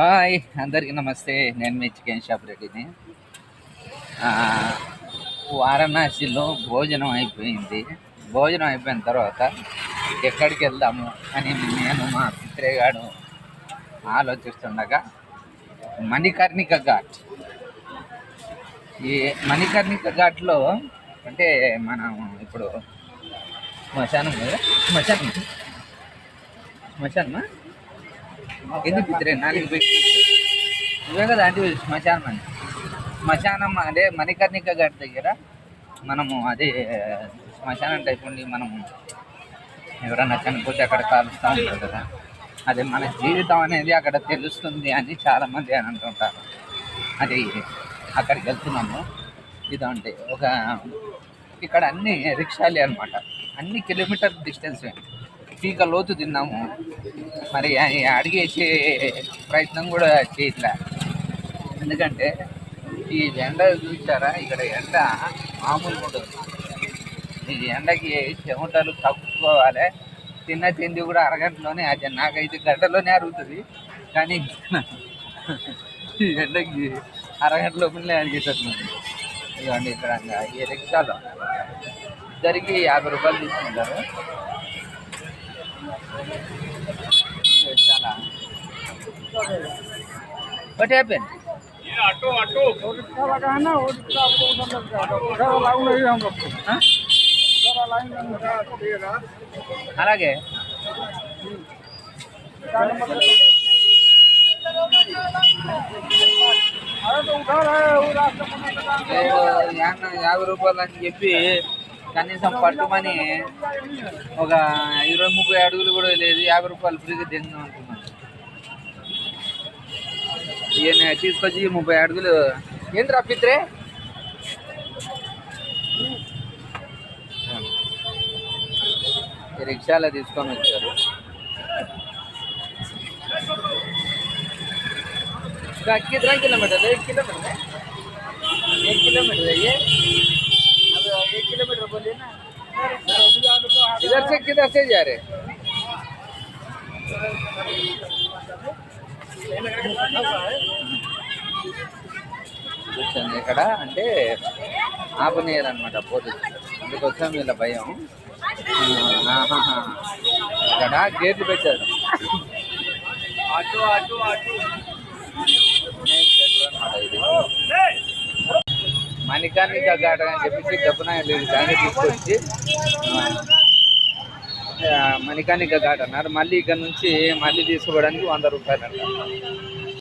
Hi అందరికీ నమస్తే. నేను మీ చికెన్ షాప్ రెడ్డిని. ఆ, వారణాసిలో భోజనం అయిపోయింది. భోజనం అయిపోయిన తర్వాత ఎక్కడికి వెళ్దాము అని నేను మా పిత్రేగాడు ఆలోచిస్తుండగా మణికర్ణిక ఘాట్. ఈ మణికర్ణిక ఘాట్లో అంటే మనం ఇప్పుడు శ్మశానం కదా శ్మశానం శ్మశానమా? ఎందుకు పిత్రే నాలుగు పెట్టి నువ్వే కదా అంటే శ్మశానం అని. శ్మశానం అదే మణికర్ణిక గారి దగ్గర మనము అదే శ్మశానం టైప్ ఉండి మనము ఎవరన్నా చనిపోతే అక్కడ కాలుస్తూ ఉంటారు కదా. అదే మన జీవితం అనేది అక్కడ తెలుస్తుంది అని చాలామంది అని అంటుంటారు. అది అక్కడికి వెళ్తున్నాము. ఇదంటే ఒక ఇక్కడ అన్ని రిక్షాలే అనమాట అన్ని కిలోమీటర్ డిస్టెన్స్ పీక లోతు తిన్నాము. మరి అడిగేసే ప్రయత్నం కూడా చేయట్లే. ఎందుకంటే ఈ ఎండ చూసారా? ఇక్కడ ఎండ మామూలుగా ఉండదు. ఈ ఎండకి చెమటలు తప్పుకోవాలి తిన్న తిండి కూడా అరగంటలోనే అది నాకైతే గంటలోనే అరుగుతుంది. కానీ ఈ ఎండకి అరగంట లోపలనే అడిగేటట్లుంది ఇదిగోండి ఇక్కడ ఈ రిక్షాలో. ఇద్దరికి యాభై రూపాయలు తీసుకుంటారు. చాలా వాట్ హ్యాపెన్ वो रिक्शा लगा है ना वो रिक्शा आपको उधर लग जाएगा उधर अलाउ नहीं है हम लोग को उधर अलाउ नहीं है అలాగే क्या नंबर है? अरे तो उधर है वो रास्ता पता लगा నేను యాన్న యాభై రూపాయలు అని చెప్పి కనీసం పట్టుమని ఒక ఇరవై ముప్పై అడుగులు కూడా లేదు యాభై రూపాయలు ఫ్రీగా తిందాం అనుకున్నాను ఈయన తీసుకొచ్చి ముప్పై అడుగులు ఏంటి రప్పిత్రే ఈ రిక్షాలో తీసుకొని వచ్చారు का कितना किलोमीटर है एक किलोमीटर है एक किलोमीटर है ये इधर से किधर से जा रहे కూర్చొని ఇక్కడ అంటే ఆపనీయర్ అనమాట పోలీసు అందుకోసం వీళ్ళ భయం ఆహాహా. ఇక్కడ గేట్లు పెట్టారు auto auto auto main centre అన్నమాట ఇది మణికర్ణిక ఘాట్ అని చెప్పేసి గబ్బనాయలు దాన్ని తీసుకొచ్చి మణికానిక ఘాట్ అన్నారు. మళ్ళీ ఇక్కడ నుంచి మళ్ళీ తీసుకోవడానికి వంద రూపాయలు అంటారు.